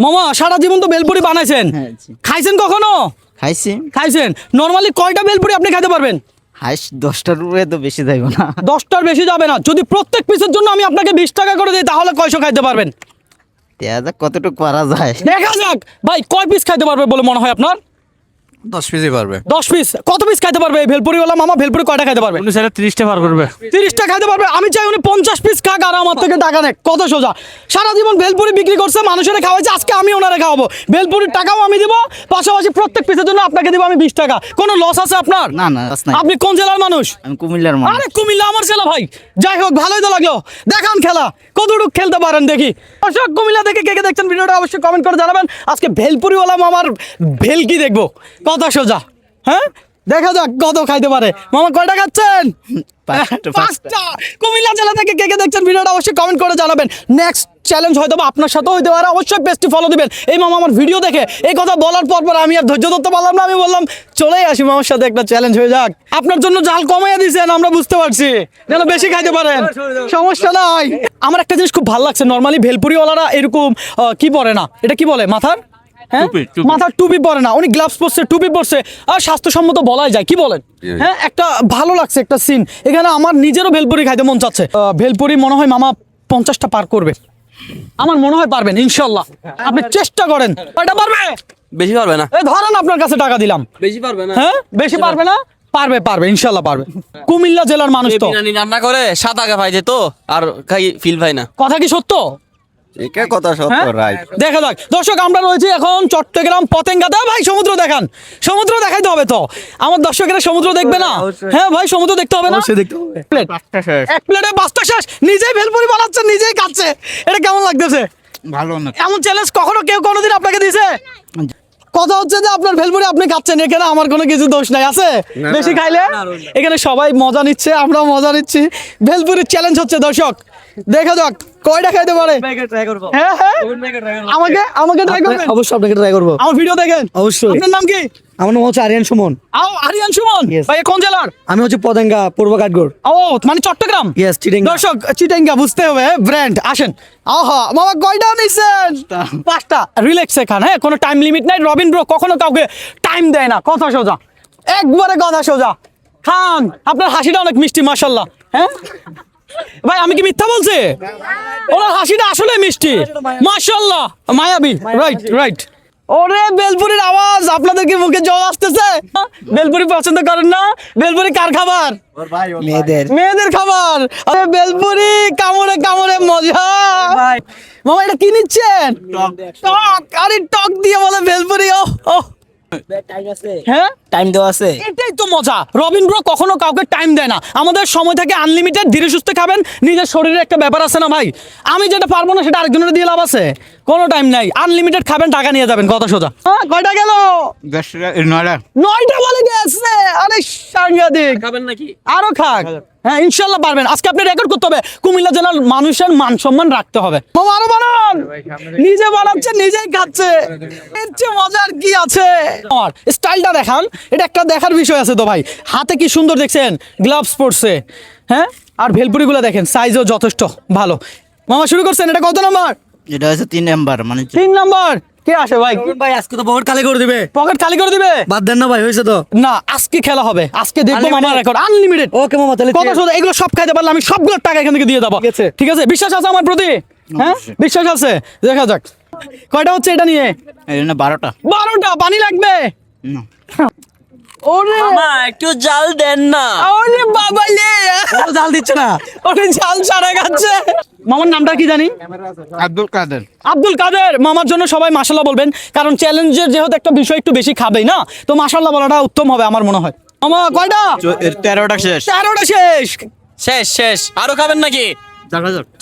মামা সারা জীবন তো বেলপুরি বানাইছেন। হ্যাঁ, খাইছেন কখনো? খাইছি। খাইছেন। নর্মালি কয়টা বেলপুরি আপনি খাইতে পারবেন? হাইস দশটার উপরে তো বেশি যাইব না। দশটার বেশি যাবে না। যদি প্রত্যেক পিসের জন্য আমি আপনাকে বিশ টাকা করে দিই তাহলে কয়শো খাইতে পারবেন? দেখা কতটুকু পারা যায়। দেখা যাক। ভাই কয় পিস খাইতে পারবে বলে মনে হয় আপনার? দশ পিসই পারবে। দশ পিস? কত পিস খাইতে পারবে এই ভেলপুরিওয়ালা মামা? ভেলপুরি কয়টা খাইতে পারবে? উনি স্যার তিরিশটা পার করবে। তিরিশটা খাইতে পারবে? আমি চাই উনি পঞ্চাশ পিস খাক আর আমার থেকে টাকা নেক। কত সোজা। সারা জীবন ভেলপুরি বিক্রি করছে মানুষের খাওয়াইছে আজকে আমি ওনারে খাওয়াবো। ভেলপুরির টাকাও আমি দিব পাশাপাশি প্রত্যেক পিসের জন্য আপনাকে দিব আমি বিশ টাকা। কোনো লস আছে আপনার? না না আপনি কোন জেলার মানুষ? আমি কুমিল্লার মানুষ। আরে কুমিল্লা আমার ছেলে ভাই। যাই হোক ভালোই তো লাগল। দেখান খেলা। কতটুকু খেলতে পারেন দেখি। দর্শক কুমিল্লা থেকে কে কে দেখছেন ভিডিওটা অবশ্যই কমেন্ট করে জানাবেন। আজকে ভেলপুরিওয়ালা মামার ভেলকি দেখব। কথা সোজা হ্যাঁ? দেখা যাক কত খাইতে পারে। মামা কয়টা খাচ্ছেন? পাঁচটা, কুমিল্লা জেলা থেকে কে কে দেখছেন ভিডিওটা অবশ্যই কমেন্ট করে জানাবেন। নেক্সট চ্যালেঞ্জ হয়তো বা আপনার সাথেও হতে পারে অবশ্যই পেজটি ফলো দিবেন। এই মামা আমার ভিডিও দেখে এই কথা বলার পর পর আমি আর ধৈর্য ধরতে পারলাম না আমি বললাম চলেই আসি মামার সাথে একটা চ্যালেঞ্জ হয়ে যাক। আপনার জন্য জাল কমাইয়া দিয়েছেন আমরা বুঝতে পারছি। যেন বেশি খাইতে পারেন। সমস্যা নাই। আমার একটা জিনিস খুব ভালো লাগছে নর্মালি ভেলপুরিওয়ালারা এরকম কি পরে না? এটা কি বলে মাথার? হ্যাঁ? টুপি, টুপি। মাথার টুপি পরে না উনি গ্লাভস পরছে টুপি পরছে। আর স্বাস্থ্যসম্মত বলাই যায় কি বলেন? হ্যাঁ একটা ভালো লাগছে একটা সিন এখানে আমার নিজেরও ভেলপুরি খাইতে মন চাচ্ছে। ভেলপুরি মনে হয় মামা পঞ্চাশটা পার করবে। আমার মনে হয় পারবেন ইনশাল্লাহ। আপনি চেষ্টা করেন। কয়টা পারবে? বেশি পারবে না। এই ধরেন আপনার কাছে টাকা দিলাম। বেশি পারবে না। হ্যাঁ? বেশি পারবে না? পারবে। পারবে ইনশাল্লাহ পারবে। কুমিল্লা জেলার মানুষ তো। রান্না করে সাত আগে পাই যেত আর খাই ফিল পাই না। কথা কি সত্য? এটা কথা সত্য হ্যাঁ? রাইট? দেখা যাক। দর্শক আমরা রয়েছি এখন চট্টগ্রাম পতেঙ্গাতে। ভাই সমুদ্র দেখান। সমুদ্র দেখাইতে হবে তো। আমার দর্শকেরা সমুদ্র দেখবে না? হ্যাঁ ভাই সমুদ্র দেখতে হবে না? প্লেট। এক প্লেটে পাঁচটা শেষ। নিজেই ভেলপুরি বানাচ্ছে নিজেই খাচ্ছে এটা কেমন লাগতেছে? ভালো না। এমন চ্যালেঞ্জ কখনো কেউ কোনোদিন আপনাকে দিয়েছে কথা হচ্ছে যে আপনার ভেলপুরি আপনি খাচ্ছেন এখানে আমার কোনো কিছু দোষ নাই। আছে? বেশি খাইলে? এখানে সবাই মজা নিচ্ছে আমরাও মজা নিচ্ছি। ভেলপুরির চ্যালেঞ্জ হচ্ছে দর্শক। দেখা যাক। কয়টা খাইতে পারে হ্যাঁ হ্যাঁ? আমাকে আমাকে ট্রাই করবেন? অবশ্যই আপনাকে ট্রাই করব। আমার ভিডিও দেখেন। অবশ্যই। আপনার নাম কি? আমার নাম হচ্ছে আরিয়ান সুমন। আও আরিয়ান সুমন. ভাই কোন জেলার? আমি হচ্ছে পদাঙ্গা পূর্ব কাঠগড়। ও মানে চট্টগ্রাম? Yes, চিটাঙ্গা। দর্শক চিটেঙ্গা বুঝতে হবে ব্র্যান্ড আসেন। আহা মামা কয়টা নিছেন? পাঁচটা। রিল্যাক্স এখান হ্যাঁ কোনো টাইম লিমিট নাই। রবিন ব্রো কখনো কাউকে টাইম দেয় না। কথা সোজা। একবারে কথা সোজা। খান আপনার হাসিটা অনেক মিষ্টি মাশাল্লাহ হ্যাঁ? ভাই আমি কি মিথ্যা বলছি? ওনার হাসিটা আসলে মিষ্টি। মাশাল্লাহ মায়াবী। রাইট রাইট ওরে বেলপুরির আওয়াজ। আপনাদের কি মুখে জল আসতেছে? বেলপুরি পছন্দ করেন না? বেলপুরি কার খাবার? মেয়েদের। মেয়েদের খাবার। আরে বেলপুরি কামড়ে কামড়ে মজা। মামা এটা কি নিচ্ছেন? টক। আরে টক দিয়ে বলে বেলপুরি ও ও হ্যাঁ? টাইম দেওয়া আছে। এটাই তো মজা। রবিন ব্রো কখনো কাউকে টাইম দেয় না। আমাদের সময় থাকে আনলিমিটেড ধীরে সুস্থ খাবেন। নিজের শরীরে একটা ব্যাপার আছে না ভাই? আমি যেটা পারব না সেটা আরেকজনের দিয়ে লাভ আছে। কোনো টাইম নাই। আনলিমিটেড খাবেন টাকা নিয়ে যাবেন কথা সোজা। হ্যাঁ কয়টা গেল? নয়টা। নয়টা বলে গেছে। আরে সাংঘাতিক। খাবেন নাকি? আরও খাক। হ্যাঁ ইনশাল্লাহ পারবেন। আজকে আপনি রেকর্ড করতে হবে। কুমিল্লা জেলার মানুষের মান সম্মান রাখতে হবে। মামা আরও বানান! নিজে বানাচ্ছে নিজেই খাচ্ছে। এর চেয়ে মজার কি আছে? আমার স্টাইলটা দেখান। এটা একটা দেখার বিষয় আছে তো ভাই। হাতে কি সুন্দর দেখছেন? গ্লাভস পরছে। হ্যাঁ? আর ভেলপুরিগুলো দেখেন সাইজও যথেষ্ট ভালো। মামা শুরু করছেন এটা কত নাম্বার এটা হচ্ছে তিন নাম্বার মানে তিন নাম্বার কে আসে ভাই? ভাই আজকে তো বহুত খালি করে দিবে। পকেট খালি করে দিবে? বাদ দেন না ভাই হয়েছে তো। না আজকে খেলা হবে। আজকে দেখব মামা Unlimited? রেকর্ড আনলিমিটেড ওকে মামা তাহলে কথা শুধু এগুলো সব খাইতে পারলে আমি সবগুলো টাকা এখান থেকে দিয়ে দেবো। ঠিক আছে। বিশ্বাস আছে আমার প্রতি? হ্যাঁ? বিশ্বাস আছে? দেখা যাক। কয়টা হচ্ছে এটা নিয়ে? বারোটা। বারোটা? পানি লাগবে? না। ওরে। মা একটু জাল দেন না। ওরে বাবা লে জাল দিচ্ছে না। ওরে ঝাল ছাড়া খাচ্ছে। মামার নামটা কি জানি? আব্দুল কাদের। আব্দুল কাদের। মামার জন্য সবাই মাসাল্লাহ বলবেন কারণ চ্যালেঞ্জের যেহেতু একটা বিষয় একটু বেশি খাবেই না তো মাসাল্লাহ বলাটা উত্তম হবে আমার মনে হয়। মামা কয়টা? তেরোটা শেষ। তেরোটা শেষ। শেষ শেষ। আরও খাবেন নাকি?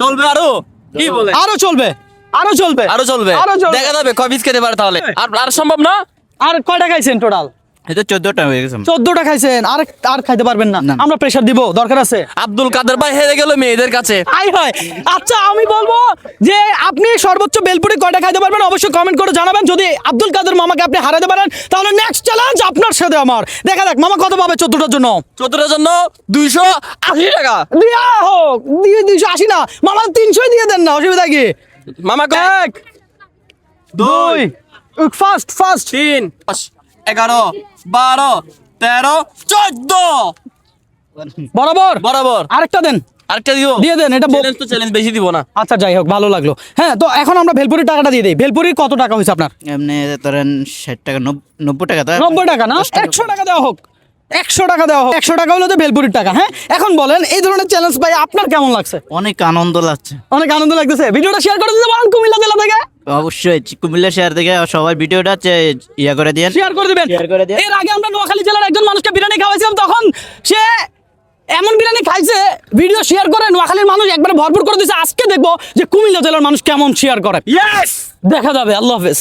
চলবে আরও? কি বলে? আরও চলবে আরও চলবে আরও চলবে। আরও চলবে। দেখা যাবে পিস খেতে পারে তাহলে। আর আর সম্ভব না? আর কয়টা খাইছেন টোটাল এটা হয়ে গেছে। চোদ্দটা খাইছেন আর আর খাইতে পারবেন না। আমরা প্রেসার দিব দরকার আছে? আব্দুল কাদের ভাই হেরে গেল মেয়েদের কাছে। আই হয়! আচ্ছা আমি বলব যে আপনি সর্বোচ্চ বেলপুরি কয়টা খাইতে পারবেন? অবশ্যই কমেন্ট করে জানাবেন। যদি আব্দুল কাদের মামাকে আপনি হারাতে পারেন তাহলে নেক্সট চ্যালেঞ্জ আপনার সাথে আমার। দেখা যাক মামা কত পাবে চোদ্দটার জন্য? চোদ্দটার জন্য দুইশো আশি টাকা। দিয়া হোক দিয়ে দুইশো আশি না মামা তিনশোই দিয়ে দেন না অসুবিধা কি? মামা? এক দুই ফার্স্ট ফার্স্ট তিন দশ এগারো বারো তেরো চোদ্দ। বরাবর? বরাবর। আরেকটা দেন। আরেকটা দিব দিয়ে দেন, এটা চ্যালেঞ্জ তো চ্যালেঞ্জ বেশি দিব না। আচ্ছা যাই হোক ভালো লাগল। হ্যাঁ তো এখন আমরা ভেলপুরির টাকাটা দিয়ে দিই। ভেলপুরির কত টাকা হয়েছে আপনার? এমনি ধরেন ষাট টাকা নব্বই টাকা নব্বই টাকা না? একশো টাকা দেওয়া হোক। একশো টাকা দেওয়া হোক। একশো টাকা হলো তো ভেলপুরির টাকা হ্যাঁ? এখন বলেন এই ধরনের চ্যালেঞ্জ পাই আপনার কেমন লাগছে? অনেক আনন্দ লাগছে। অনেক আনন্দ লাগতেছে। ভিডিওটা শেয়ার করে দিতে পারেন কুমিল্লা জেলা থেকে। অবশ্যই কুমিল্লা শেয়ার থেকে সবাই ভিডিওটা ইয়া করে দিয়েন শেয়ার করে দিবেন। Share করে দিন। এর আগে আমরা নোয়াখালী জেলার একজন মানুষকে বিরিয়ানি খাওয়াইছিলাম তখন সে এমন বিরিয়ানি খাইছে ভিডিও শেয়ার করে নোয়াখালীর মানুষ একবারে ভরপুর করে দিয়েছে আজকে দেখব যে কুমিল্লা জেলার মানুষ কেমন শেয়ার করে। দেখা যাবে আল্লাহ হাফেজ।